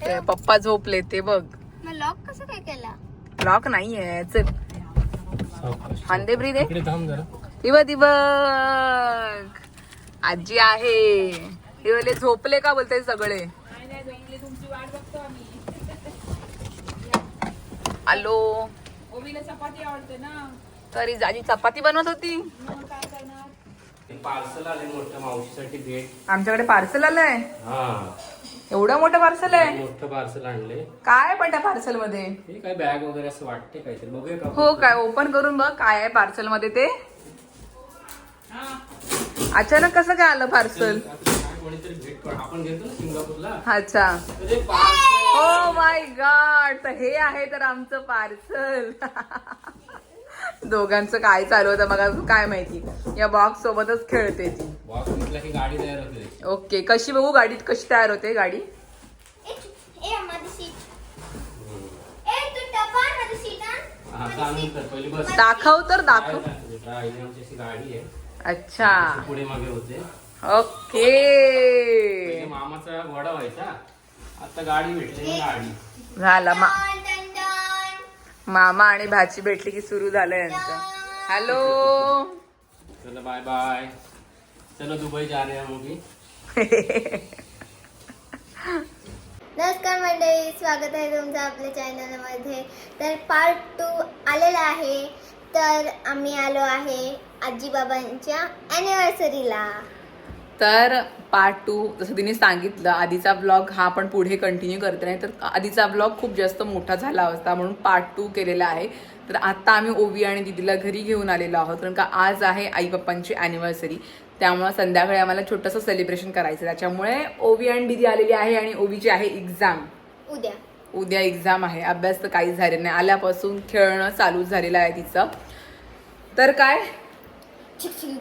ते पप्पा झोपले ते बघ. मग लॉक कसं काय केला? लॉक नाहीये चल. खांदे ब्री दे इकडे थांब जरा. दिव दिवक आजी आहे. दिवले झोपले का बोलते सगळे? हॅलो. चपाती आवडते ना. तरी आजी चपाती बनवत होती. पार्सल आले मोठं मावशीसाठी भेट. आमच्याकडे पार्सल आलंय? हा. एवढं मोठं पार्सल आहे? मोठं पार्सल आणले काय पण त्या पार्सलमध्ये हे काय बॅग वगैरे असं वाटते काहीतरी. बघूया का हो काय ओपन करून बघ काय आहे पार्सलमध्ये ते. अचानक कसं काय आलं पार्सल? काय कोणीतरी भेट कर- आपण घेतो ना सिंगापूरला. अच्छा. तर ते पार्सल. ओ माय गॉड तर हे आहे तर आमचं पार्सल. दोघांचं काय चालू होतं मला काय माहिती. या बॉक्स सोबतच खेळते ती. बॉक्स घेतला की गाडी तयार होते. ओके कशी बघू गाडीत कशी तयार होते गाडी? हा. तर पहिली बस. दाखव तर दाखव. आईने आमची अशी गाडी आहे. अच्छा. पुढे मागे होते. ओके. पहिले मामाचा वडा व्हायचा. आता गाडी भेटली गाडी. झाला मा. मामा आणि भाची भेटली की सुरू झालं यांचं. हॅलो. चलो बाय बाय चलो दुबई जा रहे हैं हम अभी नमस्कार मंडळी स्वागत आहे तुमचं आपल्या चॅनलमध्ये तर पार्ट टू आलेला आहे. तर आम्ही आलो आहे आजी बाबांच्या अॅनिव्हर्सरीला तर पार्ट टू जसं तिने सांगितलं आधीचा ब्लॉग हा आपण पुढे कंटिन्यू करत नाही तर आधीचा ब्लॉग खूप जास्त मोठा झाला होता म्हणून पार्ट टू केलेला आहे. तर आता आम्ही ओवी आणि दिदीला घरी घेऊन आलेलो आहोत कारण का आज आहे आई पप्पांची अॅनिव्हर्सरी त्यामुळे संध्याकाळी आम्हाला छोटंसं सेलिब्रेशन करायचं त्याच्यामुळे ओवी आणि दिदी आलेली आहे आणि ओवीची आहे एक्झाम उद्या. उद्या एक्झाम आहे. अभ्यास तर काहीच झालेला नाही. आल्यापासून खेळणं चालू झालेलं आहे तिचं. तर काय?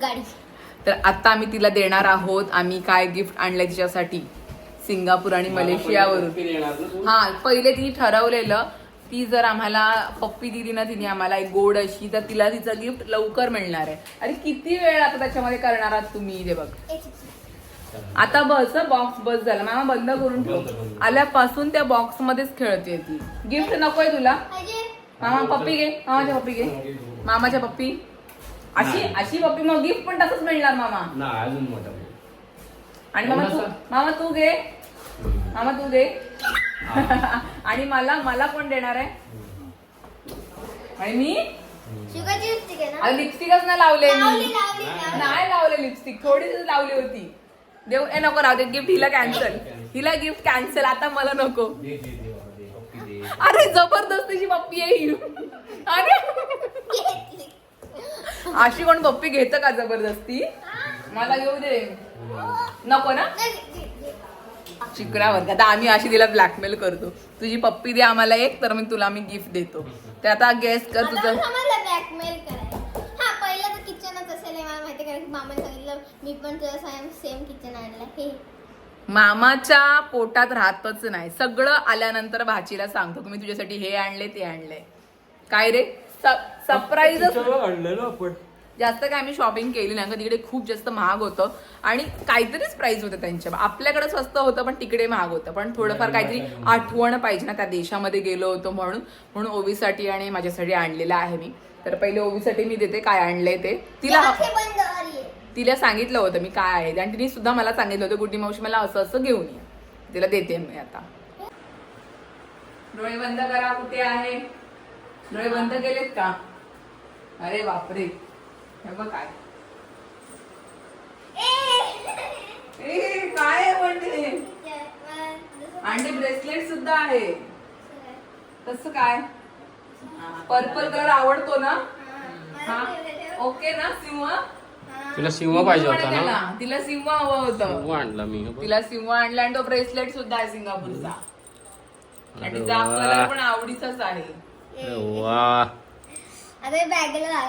गाडी. तर आता आम्ही तिला देणार आहोत. आम्ही काय गिफ्ट आणलंय तिच्यासाठी? सिंगापूर आणि मलेशियावरून? हा पहिले तिने ठरवलेलं. ती जर आम्हाला पप्पी दिली ना तिने आम्हाला एक गोड अशी तर तिला तिचं गिफ्ट लवकर मिळणार आहे. अरे किती वेळ आता त्याच्यामध्ये करणार आहात तुम्ही? ते बघ. आता बस बॉक्स बस झाला. मामा बंद करून ठेव. आल्यापासून त्या बॉक्स मध्येच खेळते ती. गिफ्ट नकोय तुला? मामा पप्पी घे. मामाच्या पप्पी घे. मामाच्या पप्पी. अशी अशी पप्पी मग गिफ्ट पण तसंच मिळणार मामा. ना अजून मोठा आणि मामा तू कोणाचा? मामा तू घे. हम्म. मामा तू दे आणि मला मला कोण देणार आहे? आणि मी? लिपस्टिक आहे ना? लिपस्टिकच नाही लावले लावली मी. लावली लावली नाही लावले. लिपस्टिक थोडीच लावली होती. देऊ ए नको राहू दे गिफ्ट हिला कॅन्सल हिला गिफ्ट कॅन्सल आता मला नको. दे दे दे बाबा, दे. पप्पी दे. अरे जबरदस्तीची पप्पी आहे ही. अरे. अशी कोण पप्पी घेत का जबरदस्ती? मला घेऊ दे. नको ना? चिकरावर आता आम्ही अशी तिला ब्लॅकमेल करतो. तुझी पप्पी दे आम्हाला एक तर मी तुला मी गिफ्ट देतो. ते आता गेस कर तुझं. मी पण सेम किचन आणलं. हे. मामाच्या पोटात राहतच नाही. सगळं आल्यानंतर भाचीला सांगतो मी तुझ्यासाठी हे आणले ते आणले. काय रे? सरप्राईजच आणलेलं आपण. जास्त काय आम्ही शॉपिंग केली नाही. का तिकडे खूप जास्त महाग होतं. आणि काहीतरीच प्राइस होतं त्यांच्या. आपल्याकडे स्वस्त होतं पण तिकडे महाग होतं. पण थोडंफार काहीतरी आठवण पाहिजे ना त्या देशामध्ये गेलो होतो म्हणून. म्हणून ओवीसाठी आणि माझ्यासाठी आणलेलं आहे मी. तर पहिले ओवीसाठी मी देते काय आणलंय ते. तिला तिला सांगितलं होतं मी काय आहे ते. आणि तिने सुद्धा मला सांगितलं होतं गुड्डी मावशी मला असं असं घेऊन ये. तिला देते मी आता. डोळे बंद करा कुठे आहे? डोळे बंद केलेत का? अरे बापरे. हे बघ काय. ए, काय म्हणते आणि ब्रेसलेट सुद्धा आहे. कसं काय? पर्पल कलर आवडतो ना? हा. ओके ना सिंह? तुला सिंह पाहिजे होता ना. तिला सिंह हवं होतं. आणला मी. तिला सिंह आणला आणि तो ब्रेसलेट सुद्धा आहे सिंगापूरचा. आणि तिचा. कलर पण आवडीचाच आहे. अरे वा बॅगला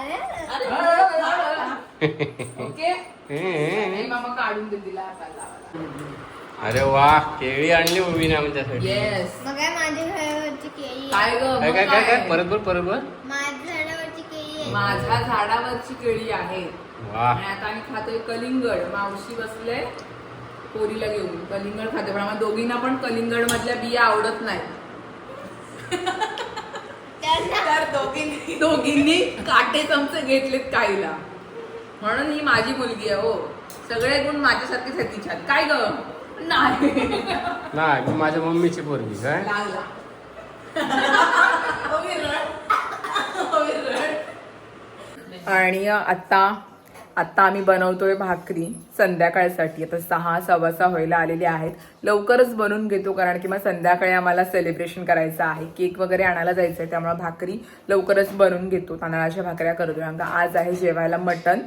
अरे वा केळी आणली उभी आमच्यासाठी. येस मग काय माझ्या झाडावरची केळी आहे. काय ग? काय मग काय काय? काय? काय? परत बोल परत बोल. माझ्या झाडावरची केळी आहे. माझ्या झाडावरची केळी आहे. वा आणि आता आम्ही खातोय कलिंगड. मावशी बसले पोरीला घेऊन. कलिंगड खाते पण आम्हाला दोघींना पण कलिंगड मधल्या बिया आवडत नाही तर दोघींनी दोघींनी काटे चमचे घेतलेत काहीला. म्हणून ही माझी मुलगी आहे हो. सगळे गुण माझ्यासारखेच आहेत तिच्यात. काय ग? नाही. नाही मी माझ्या मम्मीची पोरगी काय? लागला. आणि आता आत्ता आम्ही बनवतोय भाकरी संध्याकाळसाठी. आता सहा सव्वा सहा व्हायला आलेले आहेत. लवकरच बनवून घेतो कारण की मग संध्याकाळी आम्हाला सेलिब्रेशन करायचं आहे. केक वगैरे आणायला जायचं आहे त्यामुळे भाकरी लवकरच बनवून घेतो. तांदळाच्या भाकऱ्या करतोय कारण का आज आहे जेवायला मटण.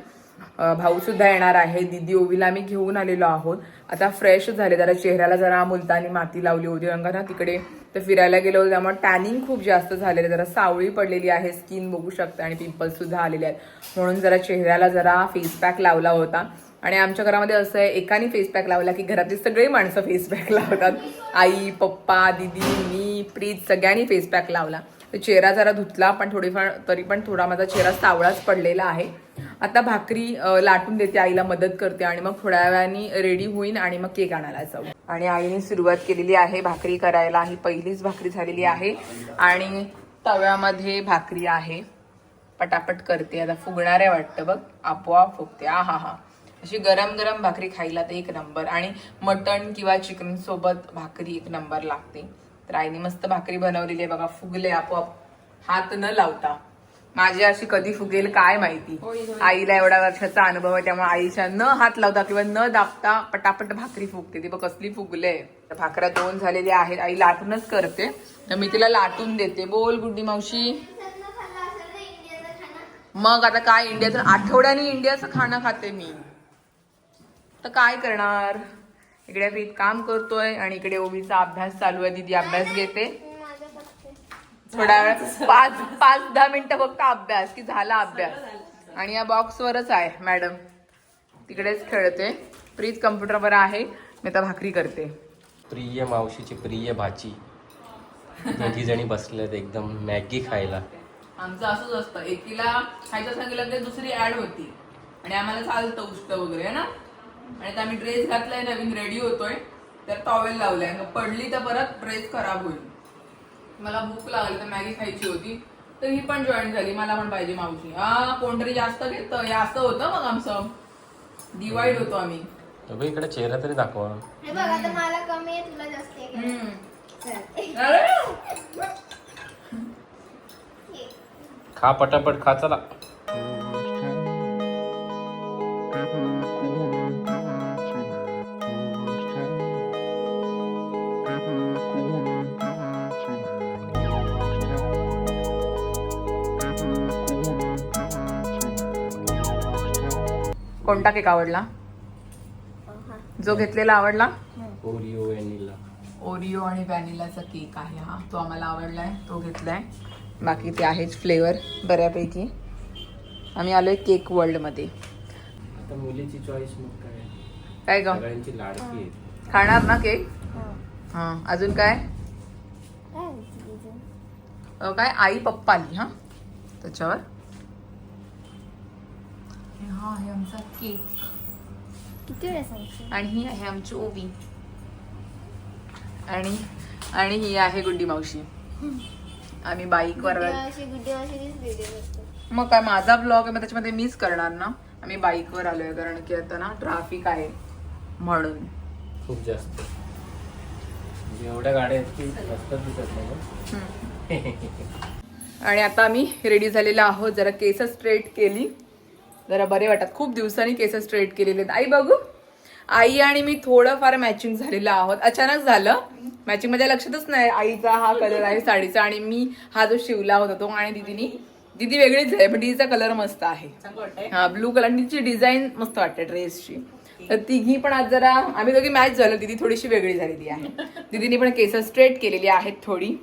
भाऊ सुद्धा येणार आहे. दिदी ओवीला आम्ही घेऊन आलेलो आहोत. आता फ्रेश झाले. जरा चेहऱ्याला जरा मुलतानी माती लावली होती. रंगा ना तिकडे तर फिरायला गेलो त्यामुळे टॅनिंग खूप जास्त झालेलं जरा सावळी पडलेली आहे स्किन बघू शकता आणि पिंपल्स सुद्धा आलेले आहेत. म्हणून जरा चेहऱ्याला जरा फेस पॅक लावला होता. आणि आमच्या घरामध्ये असं आहे एकाने फेस पॅक लावला की घरातली सगळी माणसं फेस पॅक लावतात. आई पप्पा दिदी मी प्रीत सगळ्यांनी फेस पॅक लावला. चेहरा जरा धुतला पण थोडीफार तरी पण थोडा माझा चेहरा सावळाच पडलेला आहे. आता भाकरी लाटून देते आईला मदत करते आणि मग थोड्या वेळाने रेडी होईन आणि मग केक आणायला जाऊ. आणि आईने सुरुवात केलेली आहे भाकरी करायला. ही पहिलीच भाकरी झालेली आहे आणि तव्यामध्ये भाकरी आहे. पटापट करते. आता फुगणाऱ्या वाटतं बघ. आपोआप फुगते. आ हा हा. अशी गरम गरम भाकरी खायला तर एक नंबर. आणि मटण किंवा चिकन सोबत भाकरी एक नंबर लागते. तर आईने मस्त भाकरी बनवलेली आहे बघा फुगले आपोआप. हात न लावता. माझी अशी कधी फुगेल काय माहिती? आईला एवढ्या वर्षाचा अनुभव आहे त्यामुळे आईच्या न हात लावता किंवा न दाबता पटापट भाकरी फुगते. ती बघ कसली फुगले. तर भाकऱ्या दोन झालेल्या आहेत. आई लाटूनच करते. तर मी तिला लाटून देते. बोल गुड्डी मावशी. मग आता काय? इंडियाचं आठवड्याने इंडियाचं खाणं खाते मी. तर काय करणार? इकडे प्रीत काम करतोय आणि इकडे ओवीचा अभ्यास चालू आहे. दिदी अभ्यास घेते. थोडा वेळ पाच पाच दहा मिनिटं फक्त अभ्यास की झाला अभ्यास. आणि या बॉक्सवरच आहे मॅडम तिकडेच खेळते. प्रीत कम्प्युटरवर आहे. मी आता भाकरी करते. प्रिय मावशीची प्रिय भाची. दोघी जणी बसल्यात एकदम मॅगी खायला. आमचं असंच असतं. एकीला खायचं सांगितलं की दुसरी ऍड होती. आणि आम्हाला चालतं उष्ट वगैरे ना? आणि आता आम्ही ड्रेस घातलाय नवीन रेडी होतोय. तर टॉवेल लावलाय. मग पडली तर परत ड्रेस खराब होईल. मला भूक लागली तर मॅगी खायची होती. तर ही पण जॉईन झाली. मला पण पाहिजे मावशी. हा कोणतरी जास्त घेतं. हे असं होतं मग आमचं. डिवाइड होतो आम्ही. इकडे चेहरा तरी दाखवा. हे बघ आता मला कमी आहे तुला जास्त आहे का? हम्म. चल. अरे! खा पटापट खा चला. कोणता केक आवडला? जो घेतलेला आवडला? Oreo vanilla. ओरिओ आणि व्हॅनिलाचा केक आहे हा. तो आम्हाला आवडलाय तो घेतलाय. बाकी ते आहेच फ्लेवर बऱ्यापैकी. आम्ही आलोय केक वर्ल्डमध्ये आता मुलीची चॉईस काय? काय ग? सगळ्यांची लाडकी आहे खाणार ना केक हा. हा अजून काय? काय आई पप्पा आली हा. त्याच्यावर. हा आहे आमचा केक. किती वेळा सांगशील आणि ही आहे आमची ओवी. आणि आणि ही आहे गुड्डी मावशी. आम्ही बाईकवर मग काय माझा ब्लॉग आहे मग त्याच्यामध्ये मिस करणार ना? आम्ही बाईकवर आलोय कारण की आता ना ट्राफिक आहे म्हणून. खूप जास्त. म्हणजे एवढ्या गाड्या आहेत की रस्त्यात दिसत नाही ना. आणि आता आम्ही रेडी झालेलो आहोत जरा केस स्ट्रेट केली. जरा बरे वाटत खूप दिवसांनी केस स्ट्रेट केलेले आहेत. आई बघू. आई आणि मी थोडंफार मॅचिंग झालेलो आहोत. अचानक झालं. मॅचिंगमध्ये लक्षातच नाही आईचा हा कलर आहे साडीचा. आणि मी हा जो शिवला होता तो आणि दिदीनी दिदी वेगळीच आहे पण दिदीचा कलर मस्त आहे. हा ब्लू कलर आणि तिची डिझाईन मस्त वाटते ड्रेसची तर तिघी पण आज जरा आम्ही दोघी मॅच झालो. दिदी थोडीशी वेगळी झालेली आहे. दिदीनी पण केस स्ट्रेट केलेली आहेत थोडी.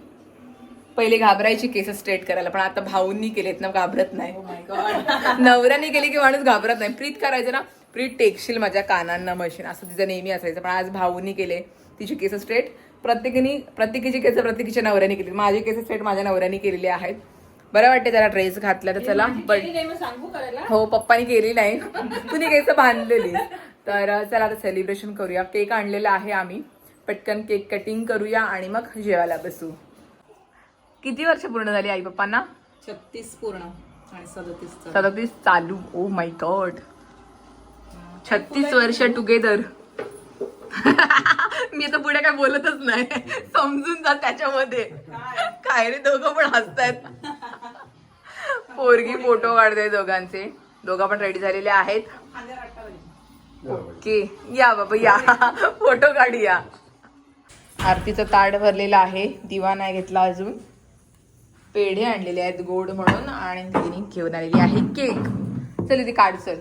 पहिले घाबरायची केस स्ट्रेट करायला पण आता भाऊंनी केलेत ना घाबरत नाही. नवऱ्याने केली की माणूस घाबरत नाही. प्रीत करायचं ना प्रीत टेकशील माझ्या कानांना मशीन. असं तिचं नेहमी असायचं पण आज भाऊंनी केले तिची केस स्ट्रेट प्रत्येकीने प्रत्येकीची केस प्रत्येकीच्या नवऱ्याने केली. माझी केस स्ट्रेट माझ्या नवऱ्याने केलेली आहेत. बरं वाटते जरा ड्रेस घातला तर चला हो पप्पानी केली नाही. तुम्ही केस बांधलेली. तर चला आता सेलिब्रेशन करूया. केक आणलेला आहे आम्ही. पटकन केक कटिंग करूया आणि मग जेवायला बसू. किती वर्ष पूर्ण झाली आई पप्पांना? छत्तीस पूर्ण आणि सदतीस सदतीस चालू. ओ माय गॉड छत्तीस वर्ष टुगेदर मी आता पुढे काय बोलतच नाही. समजून जा त्याच्यामध्ये. काय रे दोघं पण हसतायत. पोरगी फोटो काढते दोघांचे. दोघं पण रेडी झालेले आहेत. ओके या बाबा या. फोटो काढूया. आरतीचं ताट भरलेलं आहे. दिवा नाही घेतला अजून. पेढे आणलेले आहेत गोड म्हणून आणि तिने घेऊन आलेली आहे केक. चल ती काढ चल.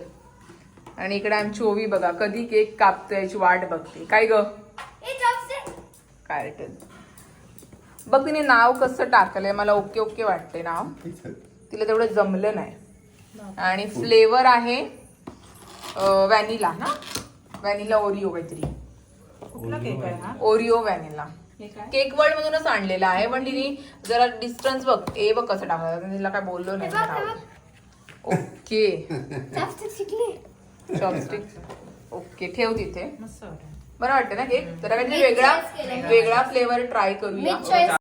आणि इकडे आमची ओवी बघा कधी केक कापतो याची वाट बघते. काय ग? रे बघ तिने नाव कसं टाकलंय मला ओके ओके वाटते नाव. तिला तेवढं जमलं नाही. आणि फ्लेवर आहे व्हॅनिला ना? व्हॅनिला ओरिओ काहीतरी. कुठला केक आहे हा? Oreo vanilla. केक वर्ल्ड मधूनच आणलेला आहे पण तिने जरा डिस्टन्स बघ ए बघ कसं टाकलं. तिला काय बोललो नाही. ओके. चॉपस्टिक ओके ठेव तिथे. बरं वाटतं ना केक? जरा काहीतरी Mid वेगळा. वेगळा फ्लेवर ट्राय करूया.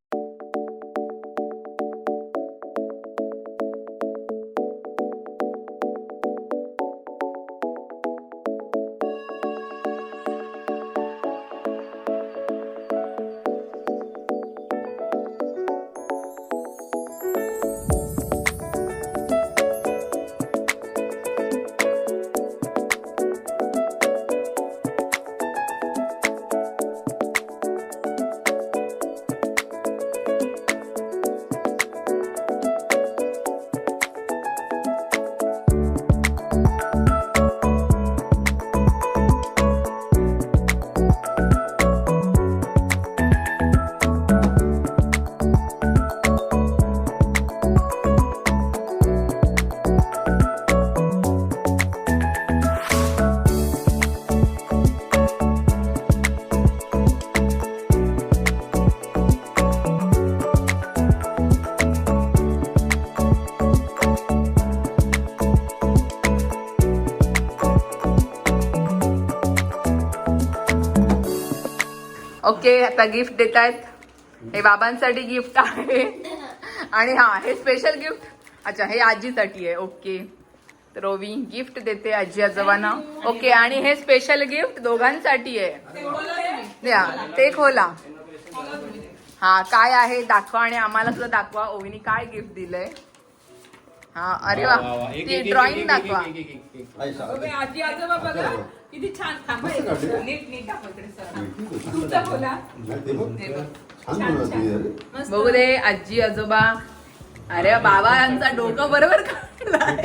ओके आता गिफ्ट देत आहेत. हे बाबांसाठी गिफ्ट आहे. आणि हा हे स्पेशल गिफ्ट अच्छा हे आजीसाठी आहे. ओके. तर ओवी गिफ्ट देते आजी आजोबांना. ओके आणि हे स्पेशल गिफ्ट दोघांसाठी आहे. द्या ते खोला. हा काय आहे? दाखवा आणि आम्हाला सुद्धा दाखवा. ओवीनी काय गिफ्ट दिलंय? हा अरे वा. ती ड्रॉइंग दाखवा. आजी आजोबा बघा. किती छान थांबा मस्त काढले. नीट नीट दाखव इकडे सर. तुमचा बोला. मस्त. बघू दे आजी आजोबा. अरे बाबा यांचा डोकं बरोबर काढलाय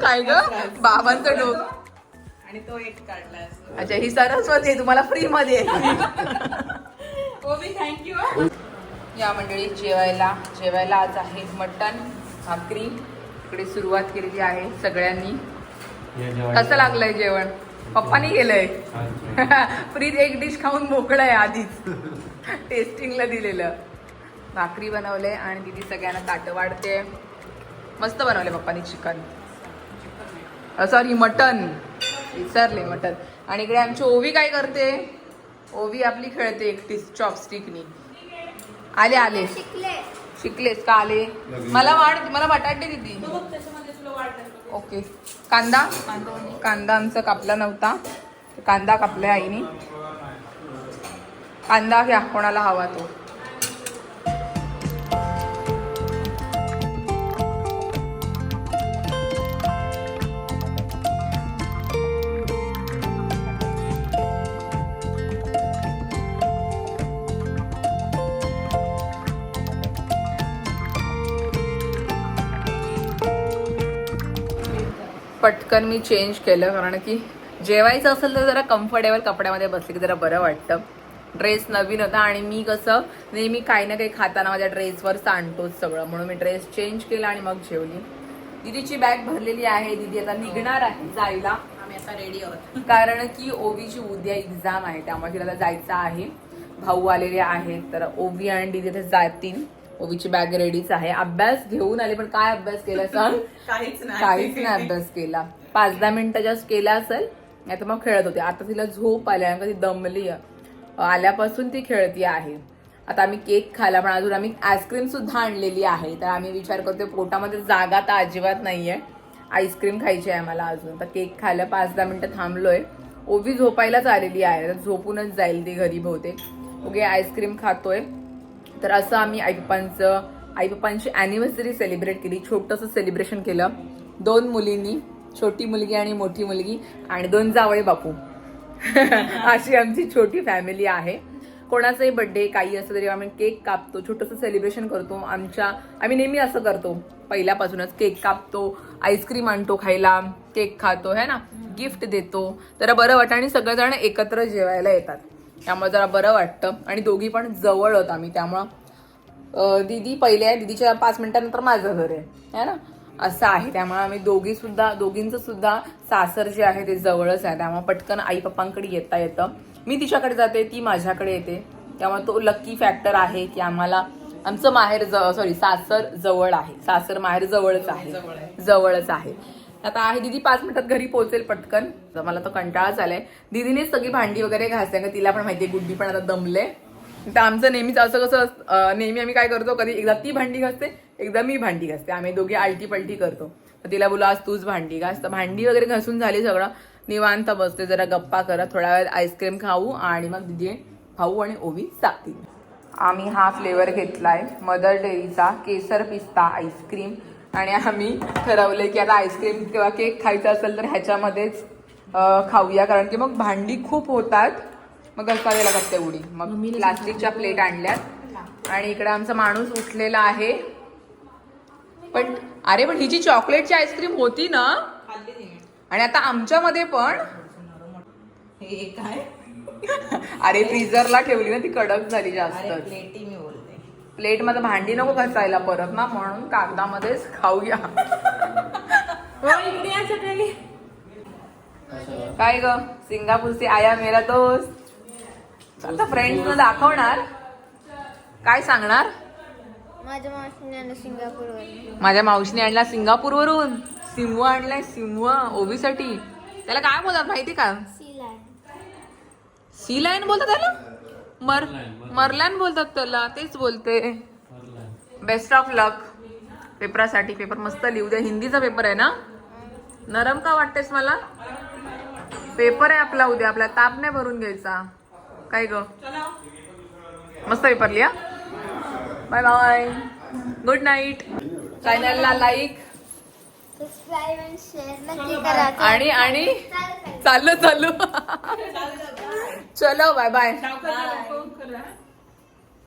काय ग? बाबांचं डोकं आणि तो एक काढला अच्छा ही सरस्वती आहे तुम्हाला फ्री मध्ये आहे. थँक्यू या मंडळी जेवायला. जेवायला आज आहे मटण भाकरी. इकडे सुरुवात केलेली आहे सगळ्यांनी. कसं लागलंय जेवण? पप्पानी केलंय. फ्रीज एक डिश खाऊन मोकळं आहे आधीच. टेस्टिंगला दिलेलं. भाकरी बनवलंय आणि दिदी सगळ्यांना ताटं वाढते. मस्त बनवले पप्पानी चिकन सॉरी मटन. विसरले मटन. आणि इकडे आमची ओवी काय करते? ओवी आपली खेळते एकटीच चॉपस्टिकनी आले आले. शिकले शिकलेस का आले? मला वाढ मला बटाटे दिदी. ओके. कांदा? कांदा. आमचा कापला नव्हता. कांदा कापलाय आईने. कांदा घ्या कोणाला हवा तो. पटकन मी चेंज केलं कारण की जेवायचं असेल तर जरा कम्फर्टेबल कपड्यामध्ये बसले की जरा बरं वाटतं. ड्रेस नवीन होता आणि मी कसं नेहमी काही ना काही खाताना माझ्या ड्रेसवर सांडतोच सगळं. म्हणून मी ड्रेस चेंज केला आणि मग जेवली. दिदीची बॅग भरलेली आहे. दिदी आता निघणार आहे जायला. आम्ही आता रेडी आहोत. कारण की ओवीची उद्या एक्झाम आहे त्यामुळे तिला जायचं आहे. भाऊ आलेले आहेत तर ओवी आणि दिदी तिथे जातील. ओवीची बॅग रेडीच आहे. अभ्यास घेऊन आले पण काय अभ्यास केला सांग? काहीच नाही. काहीच नाही अभ्यास केला. पाच दहा मिनिटं जस्ट केला असेल नाही तर मग खेळत होते. आता तिला झोप आल्या ती दमली. आल्यापासून ती खेळती आहे. आता आम्ही केक खाला पण अजून आम्ही आईस्क्रीम सुद्धा आणलेली आहे. तर आम्ही विचार करतोय पोटामध्ये जागा तर अजिबात नाहीये. आईस्क्रीम खायची आहे मला अजून. तर केक खायला पाच दहा मिनिटं थांबलोय. ओवी झोपायलाच आलेली आहे. तर झोपूनच जाईल ती घरी बहुतेक. ओके आईस्क्रीम खातोय. तर असं आम्ही आई पप्पांचं आई पप्पांची ॲनिव्हर्सरी सेलिब्रेट केली. छोटंसं सेलिब्रेशन केलं. दोन मुलींनी छोटी मुलगी आणि मोठी मुलगी आणि दोन जावळे बापू. अशी आमची छोटी फॅमिली आहे. कोणाचाही बड्डे काही असं तरी आम्ही केक कापतो छोटंसं सेलिब्रेशन करतो. आमच्या आम्ही नेहमी असं करतो. पहिल्यापासूनच केक कापतो आईस्क्रीम आणतो खायला केक खातो है ना? गिफ्ट देतो. जरा बरं वाटतं आणि सगळेजण एकत्र जेवायला येतात. त्यामुळे जरा बरं वाटतं. आणि दोघी पण जवळ होत आम्ही त्यामुळं दीदी पहिले आहे दीदीच्या पाच मिनिटानंतर माझं घर आहे. है ना? असं आहे. त्यामुळे आम्ही दोघी सुद्धा दोघींचं सुद्धा सासर जे आहे ते जवळच आहे. त्यामुळे पटकन आई पप्पांकडे येता येतं. मी तिच्याकडे जाते ती माझ्याकडे येते. त्यामुळे तो लकी फॅक्टर आहे की आम्हाला आमचं माहेर सॉरी सासर जवळ आहे. सासर माहेर जवळच आहे. जवळच आहे. आता आहे दीदी पाच मिनिटात घरी पोहोचेल पटकन. तर मला तो कंटाळाच आलाय दीदीनेच सगळी भांडी वगैरे घासते का तिला पण माहितीये गुड्डी पण आता दमले. तर आमचं नेहमीच असं कसं असतं, नेहमी आम्ही काय करतो कधी एकदा ती भांडी घासते एकदा मी भांडी घासते. आम्ही दोघी आलटी पलटी करतो. तर तिला बोला आज तूच भांडी घास. तर भांडी वगैरे घासून झाली सगळं. निवांत बसते जरा गप्पा करत थोडा वेळ आईस्क्रीम खाऊ आणि मग दिदी खाऊ आणि ओवी जातील आम्ही हा फ्लेवर घेतलाय मदर डेअरीचा केसर पिस्ता आईस्क्रीम आणि आम्ही ठरवलंय की आता आईस्क्रीम किंवा केक खायचा असेल तर ह्याच्यामध्येच खाऊया. कारण की मग भांडी खूप होतात. मग घसावे लागत तेवढी मग प्लास्टिकच्या प्लेट आणल्यात. आणि इकडे आमचा माणूस उठलेला आहे. पण अरे पण हिची चॉकलेटची आईस्क्रीम होती ना? आणि आता आमच्यामध्ये पण. हे अरे फ्रीजरला ठेवली ना ती कडक झाली जास्त प्लेटी मध्ये भांडी नको घासायला परत ना म्हणून कागदामध्येच खाऊया. काय ग? सिंगापूरचे आया मेरा दोस्त. आता फ्रेंड्स दाखवणार. काय सांगणार? माझ्या मावशीने आणलं सिंगापूरवर माझ्या मावशीने आणला सिंगापूरवरून. सिंह आणलाय सिंह ओबीसाठी. त्याला काय बोलतात माहिती का? सीला सी लाईन बोलतात त्याला? मर मरलान बोलतात त्याला तेच बोलते. बेस्ट ऑफ लक पेपरासाठी पेपर मस्त लिहू द्या हिंदीचा पेपर आहे ना? नरम का वाटतेस मला? पेपर आहे आपला उद्या. आपला ताप नाही भरून घ्यायचा. काय ग? मस्त पेपर लिहा. बाय बाय गुड नाईट चॅनलला लाईक सबस्क्राईब आणि शेअर नक्की करा आणि आणि? चालेल, चालेल. चालू. चालू चलो बाय बाय सावकाश फोन करा